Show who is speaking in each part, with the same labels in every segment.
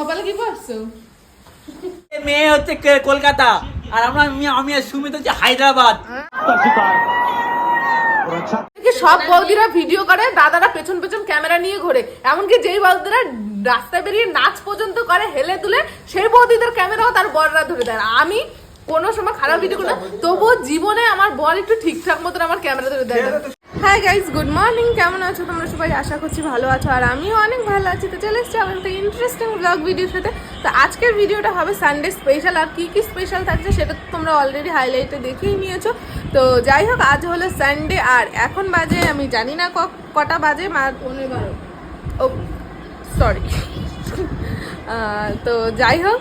Speaker 1: কপালে কি পড়ছো
Speaker 2: মেয়ে হচ্ছে কলকাতা। আর আমরা আমি সুমিত হচ্ছে হায়দ্রাবাদ।
Speaker 1: সব বৌদিরা ভিডিও করে দাদারা পেছন পেছন ক্যামেরা নিয়ে ঘোরে। এমনকি যেই বৌদিরা রাস্তায় বেরিয়ে নাচ পর্যন্ত করে হেলে তুলে সেই বৌদিদের ক্যামেরাও তার বররা ধরে দেয়। আমি কোনো সময় খারাপ ভিডিও করি না তবুও জীবনে আমার বর একটু ঠিকঠাক মতন আমার ক্যামেরা ধরে দেয় হ্যাঁ গাইজ গুড মর্নিং কেমন আছো? তোমরা সবাই আশা করছি ভালো আছো আর আমিও অনেক ভালো আছি। তো চলে এসছি আমার একটা ইন্টারেস্টিং ব্লগ ভিডিওর সাথে। তো আজকের ভিডিওটা হবে সানডে স্পেশাল আর কী কী স্পেশাল থাকছে সেটা তো তোমরা অলরেডি হাইলাইটে দেখেই নিয়েছো। তো যাই হোক আজ হলো সানডে আর এখন বাজে আমি জানি না ক- কটা বাজে মা পনেরো বারো। ও সরি তো যাই হোক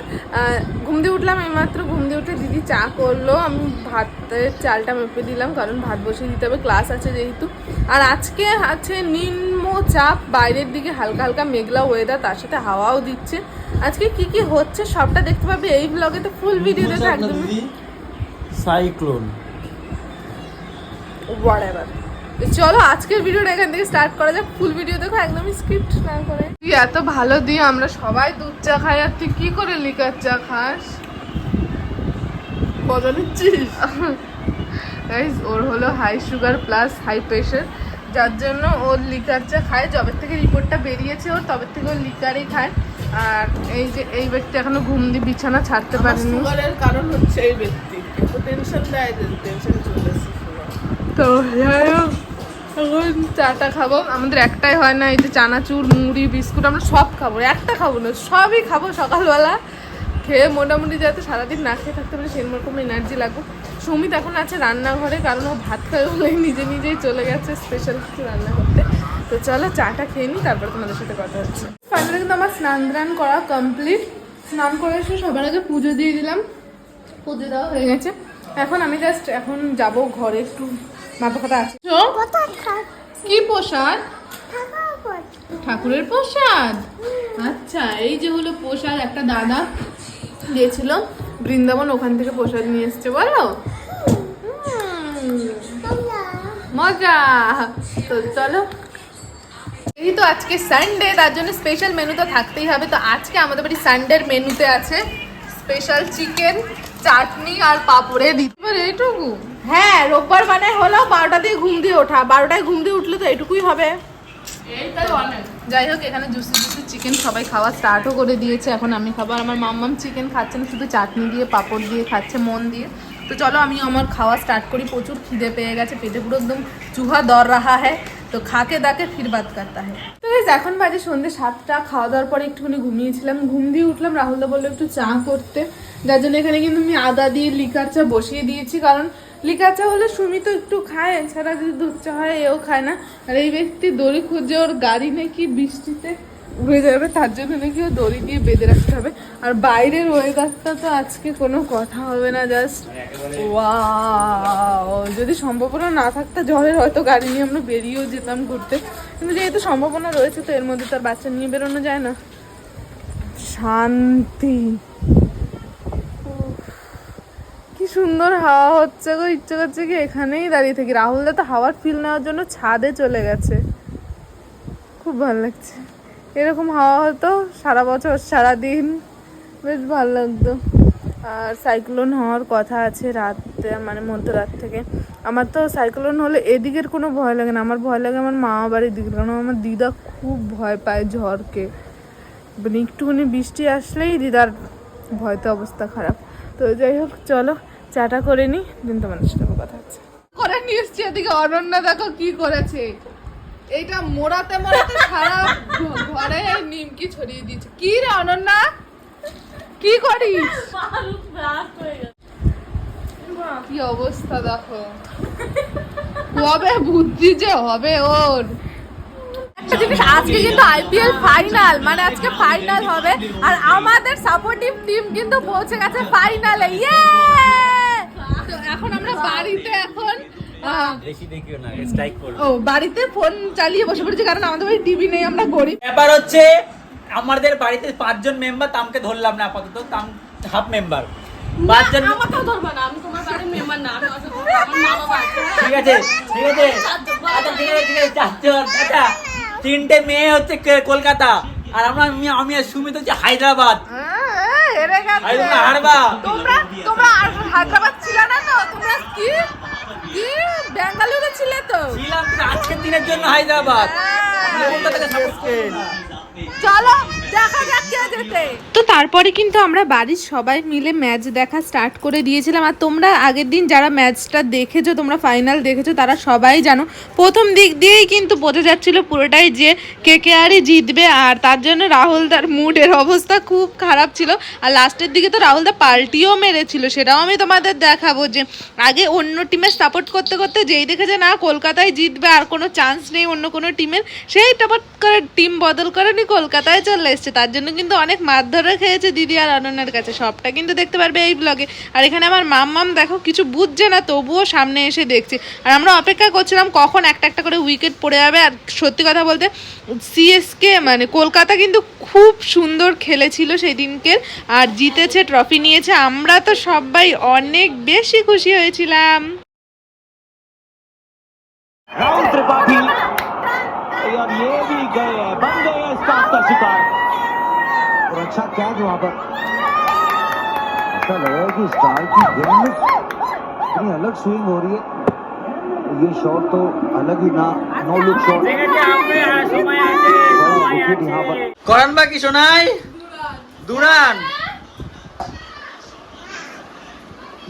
Speaker 1: ঘুম দিয়ে উঠলাম এইমাত্র ঘুম দিয়ে উঠে দিদি চা করল। আমি ভাতের চালটা মেপে দিলাম কারণ ভাত বসিয়ে দিতে হবে ক্লাস আছে যেহেতু। আর আজকে আছে নিম্ন চাপ বাইরের দিকে হালকা হালকা মেঘলা ওয়েদার তার সাথে হাওয়াও দিচ্ছে। আজকে কি কি হচ্ছে সবটা দেখতে পাবে এই ব্লগে তো ফুল ভিডিও দেখে একদম
Speaker 2: সাইক্লোন
Speaker 1: whatever চলো আজকের ভিডিওটা এখান থেকে স্টার্ট করা যাক। ফুল ভিডিও দেখো একদমই স্ক্রিপ্ট না করে। তুই এত ভালো দিয়ে আমরা সবাই দুধ চা খাই আর তুই কি করে লিকার চা খাস? মজা নিচ্ছিস? গাইজ ওর হলো high sugar plus high pressure যার জন্য ওর লিকার চা খায়। যবে থেকে রিপোর্টটা বেরিয়েছে ওর তবে থেকে ওর লিকারই খায়। আর এই যে এই ব্যক্তি এখনও ঘুম দিয়ে বিছানা ছাড়তে পারেনি।
Speaker 3: সুগারের কারণ হচ্ছে এই ব্যক্তি। টেনশন দেয় টেনশন চলে এসেছে
Speaker 1: তো যাই হোক, এখন চাটা খাব। আমাদের একটাই হয় না, এই যে চানাচুর, মুড়ি, বিস্কুট, আমরা সব খাব, একটা খাব না, সবই খাব সকালবেলা। খেয়ে মোটামুটি যাতে সারাদিন না খেয়ে থাকতে পারে সেরকম এনার্জি লাগবে। সুমিত এখন আছে রান্নাঘরে, কারণ ও ভাত খাবে বলে নিজে নিজেই চলে গেছে স্পেশাল কিছু রান্না করতে। তো চলো চাটা খেয়ে নিই, তারপর তোমাদের সাথে কথা হচ্ছে। ফাইনালি কিন্তু আমার স্নান টান করা কমপ্লিট স্নান করে এসে সবার আগে পুজো দিয়ে দিলাম। পুজো দেওয়া হয়ে গেছে। এখন আমি জাস্ট এখন যাব ঘরে একটু কি ঠাকুরের প্রসাদ? আচ্ছা এই যে হলো প্রসাদ, একটা দাদা দিয়েছিল বৃন্দাবন, ওখান থেকে প্রসাদ নিয়ে এসছে, বলো? মজা। তো চলো। এই তো আজকে সানডে তার জন্য স্পেশাল মেনু তো থাকতেই হবে। তো আজকে আমাদের বাড়ি সানডের মেনুতে আছে স্পেশাল চিকেন চাটনি আর পাপড়ে দিতে পারে এইটুকু। হ্যাঁ রোববার মানে হলো বারোটা দিয়ে ঘুম দিয়ে ওঠা। বারোটায় ঘুম দিয়ে উঠলে তো এটুকুই হবে। যাই হোক, এখানে জুসি জুসি চিকেন সবাই খাওয়া স্টার্টও করে দিয়েছে। এখন আমি খাব। আর আমার মাম্মাম চিকেন খাচ্ছে না, শুধু চাটনি দিয়ে, পাঁপড় দিয়ে খাচ্ছে, মন দিয়ে। তো চলো, আমি আমার খাওয়া স্টার্ট করি। প্রচুর খিদে পেয়ে গেছে। পেটে পুরো একদম চুহা দর রাহা হ্যায় তো খাকে দাকে ফির বাত করতে হয় তো এখন বাজে সন্ধ্যে সাতটা। খাওয়া দাওয়ার পরে একটুখানি ঘুমিয়েছিলাম। ঘুম দিয়ে উঠলাম। রাহুলদা বলল একটু চা করতে। যার জন্য এখানে কিন্তু আমি আদা দিয়ে লিকার চা বসিয়ে দিয়েছি। কারণ লিকার চা হলে সুমি তো একটু খায় এছাড়া যদি দুধ চা হয় এও খায় না। আর এই ব্যক্তি দড়ি খুঁজে ওর গাড়ি নাকি বৃষ্টিতে উড়ে যাবে তার জন্য নাকি ও দড়ি দিয়ে বেঁধে রাখতে হবে। আর বাইরের ওয়েদারটা তো আজকে কোনো কথা হবে না জাস্ট ওয়াও যদি সম্ভাবনা না থাকতো জলের হয়তো গাড়ি নিয়ে আমরা বেরিয়েও যেতাম ঘুরতে। কিন্তু যেহেতু সম্ভাবনা রয়েছে তো এর মধ্যে তার বাচ্চা নিয়ে বেরোনো যায় না। শান্তি। সুন্দর হাওয়া হচ্ছে গো, ইচ্ছে করছে কি এখানেই দাঁড়িয়ে থাকি। রাহুল দা তো হাওয়ার ফিল নেওয়ার জন্য ছাদে চলে গেছে। খুব ভালো লাগছে। এরকম হাওয়া হতো সারা বছর সারা দিন বেশ ভালো লাগতো। আর সাইক্লোন হওয়ার কথা আছে রাতে মানে মধ্যরাত থেকে। আমার তো সাইক্লোন হলে এদিকের কোনো ভয় লাগে না। আমার ভয় লাগে আমার মামা বাড়ির দিকে, কারণ আমার দিদা খুব ভয় পায় ঝড়কে। মানে একটুখানি বৃষ্টি আসলেই দিদার ভয়তে অবস্থা খারাপ। তো যাই হোক, চলো চাটা করে নি, দিন তোমাদের সাথে কথা হচ্ছে। করে নিয়ে এসছি এদিকে, অনন্যা দেখো কি করেছে। এইটা মোড়াতে মোড়াতে সারা ঘরে নিমকি ছড়িয়ে দিয়েছে। কি রে অনন্যা? কি করিস? কি অবস্থা দেখো। হবে বুদ্ধি যে হবে ওর। একটা জিনিস, আজকে কিন্তু আইপিএল ফাইনাল মানে আজকে ফাইনাল হবে। আর আমাদের সাপোর্টিভ টিম কিন্তু পৌঁছে গেছে ফাইনালে ইয়ে বাড়িতে এখন ও বাড়িতে ফোন চালিয়ে বসে পড়েছি কারণ আমাদের বাড়ি টিভি নেই আমরা গরিব।
Speaker 2: ব্যাপার হচ্ছে আমাদের বাড়িতে পাঁচজন মেম্বার তামকে ধরলাম না আপাতত তাম হাফ মেম্বার পাঁচজন
Speaker 3: আমাকেও ধরবা না আমি তোমার বাড়ির মেম্বার না আমি অত আমার মা বাবা আছে।
Speaker 2: ঠিক আছে ঠিক আছে। আচ্ছা ঠিক আছে ঠিক আছে চারজন আচ্ছা। তিনটে মেয়ে হচ্ছে কলকাতা। আর আমরা আমি আর সুমিত হচ্ছে হায়দ্রাবাদ। তোমরা
Speaker 1: তোমরা হায়দ্রাবাদ ছিলে না তো কি? কি? বেঙ্গালুরু ছিলে তো।
Speaker 2: ছিলাম আজকের দিনের জন্য হায়দ্রাবাদ।
Speaker 1: হ্যাঁ।
Speaker 2: কলকাতাকে সাপোর্ট।
Speaker 1: চলো, দেখা যাক কে যেতে তো তারপরে কিন্তু আমরা বাড়ির সবাই মিলে ম্যাচ দেখা স্টার্ট করে দিয়েছিলাম। আর তোমরা আগের দিন যারা ম্যাচটা দেখেছ, তোমরা ফাইনাল দেখেছ, তারা সবাই জানো, প্রথম দিক দিয়েই কিন্তু বোঝা যাচ্ছিল পুরোটাই যে কে কে আরই জিতবে। আর তার জন্য রাহুল দার মুডের অবস্থা খুব খারাপ ছিল। আর লাস্টের দিকে তো রাহুল দা পাল্টিও মেরেছিল। সেটাও আমি তোমাদের দেখাবো যে, আগে অন্য টিমের সাপোর্ট করতে করতে যেই দেখেছে, না কলকাতায় জিতবে, আর কোনো চান্স নেই অন্য কোনো টিমের সেই টাপাট করে টিম বদল করে নি কলকাতায় চলে এসছে। তার জন্য কিন্তু অনেক মারধরও খেয়েছে দিদি আর অনন্যার কাছে। সবটা কিন্তু দেখতে পারবে এই ব্লগে আর এখানে আমার মাম মাম দেখো, কিছু বুঝছে না, তবুও সামনে এসে দেখছে। আর আমরা অপেক্ষা করছিলাম কখন একটা একটা করে উইকেট পড়ে যাবে। আর সত্যি কথা বলতে সিএসকে মানে কলকাতা কিন্তু খুব সুন্দর খেলেছিল সেই দিনকে আর জিতেছে ট্রফি নিয়েছে। আমরা তো সবাই অনেক বেশি খুশি হয়েছিলাম।
Speaker 4: और अच्छा कैच वहां पर ऐसा लग रहा है कि स्टार की गेंद में इतनी अलग स्विंग हो रही है ये शॉट तो अलग ही ना नो लुक शॉट विकेट यहाँ पर
Speaker 2: করান বাকি শোনাই দুরান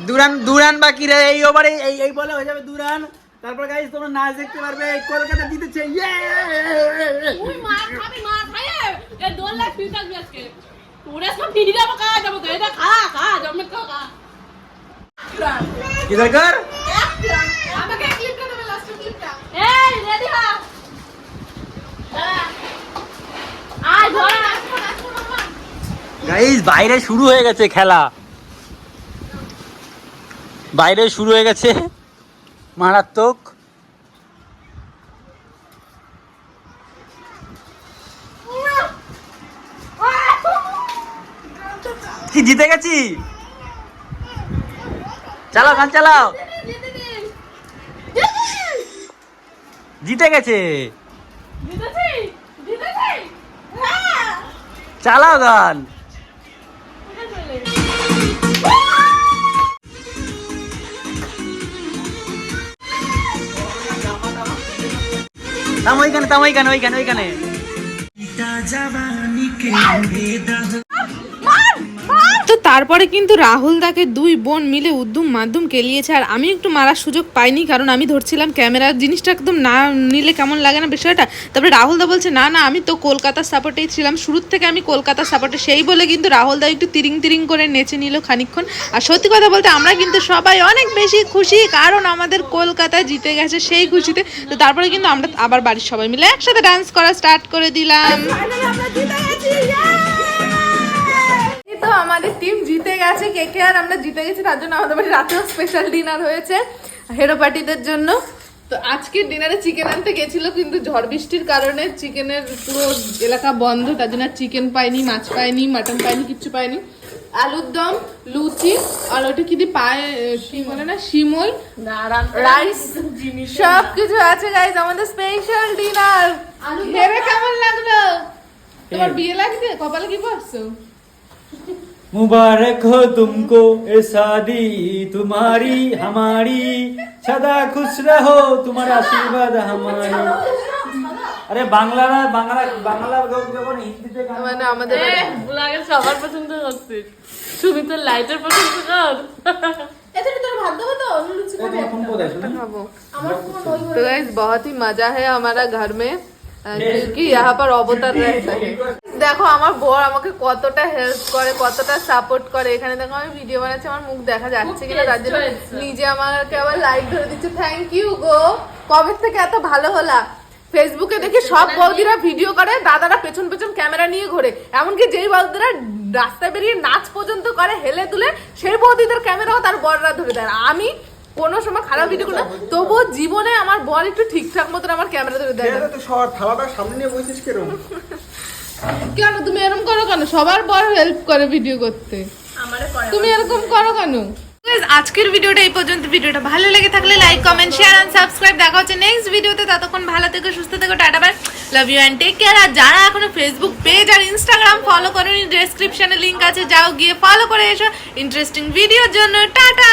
Speaker 2: দুরান দুরান বাকি রে এই ওভারে এই এই বলে হয়ে যাবে দুরান তারপর গাইস তোমরা নাচ দেখতে পারবে এই কলকাতা জিতেছে ইয়ে
Speaker 5: তুই মার খাবি মার খাইয়ে এ দোল লাখ তুই থাকবি আজকে আয় ধরা।
Speaker 2: গাইস বাইরে শুরু হয়ে গেছে খেলা। বাইরে শুরু হয়ে গেছে। মারাত্মক। কি, জিতে গেছি? চালাও, গান চালাও। জিতে গেছে। চালাও গান। তাম ওইখানে তাম ওইখানে ওইখানে ওইখানে।
Speaker 1: তারপরে কিন্তু রাহুল দাকে দুই বোন মিলে উদ্যম মাধ্যম কেলিয়েছে, আর আমি একটু মারার সুযোগ পাইনি, কারণ আমি ধরছিলাম ক্যামেরার জিনিসটা একদম না নিলে কেমন লাগে না বিষয়টা? তারপরে রাহুল দা বলছে, না না, আমি তো কলকাতার সাপোর্টেই ছিলাম। শুরুর থেকে আমি কলকাতার সাপোর্টে সেই বলে কিন্তু রাহুল দা একটু তিরিং তিরিং করে নেচে নিল খানিকক্ষণ। আর সত্যি কথা বলতে, আমরা কিন্তু সবাই অনেক বেশি খুশি, কারণ আমাদের কলকাতা জিতে গেছে সেই খুশিতে। তো তারপরে কিন্তু আমরা আবার বাড়ির সবাই মিলে একসাথে ডান্স করা স্টার্ট করে দিলাম। আমাদের টিম জিতে গেছে কে কে আর আমরা জিতে গেছি তার জন্য আমাদের বাড়ি রাতেও স্পেশাল ডিনার হয়েছে হেরো পার্টিদের জন্য। তো আজকের ডিনারে চিকেন আনতে গেছিল কিন্তু ঝড় বৃষ্টির কারণে চিকেনের পুরো এলাকা বন্ধ তার জন্য চিকেন পাইনি মাছ পাইনি মাটন পাইনি কিচ্ছু পাইনি। আলুর দম লুচি আর ওটা কি পায়ে বলে না শিমই রাইস সব কিছু আছে গাইজ আমাদের স্পেশাল ডিনার ভেবে কেমন লাগল? তোমার বিয়ে লাগছে কপালে কি পড়ছো
Speaker 2: मुबारक हो तुमको ए शादी तुम्हारी हमारी सदा खुश रहो तुम्हारा आशीर्वाद हमारी अरे बांग्ला बांग्ला बांग्ला যখন হিন্দিতে গান
Speaker 1: মানে আমাদের
Speaker 5: লাগে সবার পছন্দ হচ্ছে তুমি তো লাইটের পছন্দ কর
Speaker 2: এখন কোথায় শুনি
Speaker 1: तो गाइस बहुत ही मजा है हमारा घर में अ, क्योंकि यहाँ पर অবতার रहता है দেখো আমার বর আমাকে কতটা হেল্প করে কতটা সাপোর্ট করে। এখানে দেখো আমি ভিডিও বানাচ্ছি আমার মুখ দেখা যাচ্ছে কিনা তার জন্য নিজে আমাকে আবার লাইক ধরে দিচ্ছে। থ্যাংক ইউ গো। কবে থেকে এত ভালো হলা? ফেসবুকে দেখি সব বৌদিরা ভিডিও করে দাদারা পেছন পেছন ক্যামেরা নিয়ে ঘোরে। এমনকি যেই বৌদিরা রাস্তায় বেরিয়ে নাচ পর্যন্ত করে হেলে তুলে সেই বৌদিদের ক্যামেরাও তার বররা ধরে দেয়। আমি কোনো সময় খারাপ ভিডিও করি না তবুও জীবনে আমার বর একটু ঠিকঠাক মতন আমার ক্যামেরা ধরে দেয়
Speaker 6: তো সর থালাটা সামনে নিয়ে বসেছিস কেরম?
Speaker 1: কেন? তুমি এরকম করো কেন? সবার বর হেল্প করে ভিডিও করতে। তুমি এরকম করো কেন? আজকের ভিডিওটা এই পর্যন্ত। ভিডিওটা ভালো লেগে থাকলে like comment share and subscribe দেখা হচ্ছে নেক্সট ভিডিওতে ততক্ষণ ভালো থেকো সুস্থ থেকো ta-ta bye love you and take care আর যারা এখনও ফেসবুক পেজ আর ইনস্টাগ্রাম ফলো করেনি ডেসক্রিপশনে লিংক আছে। যাও গিয়ে ফলো করে এসো। ইন্টারেস্টিং ভিডিওর জন্য। টাটা!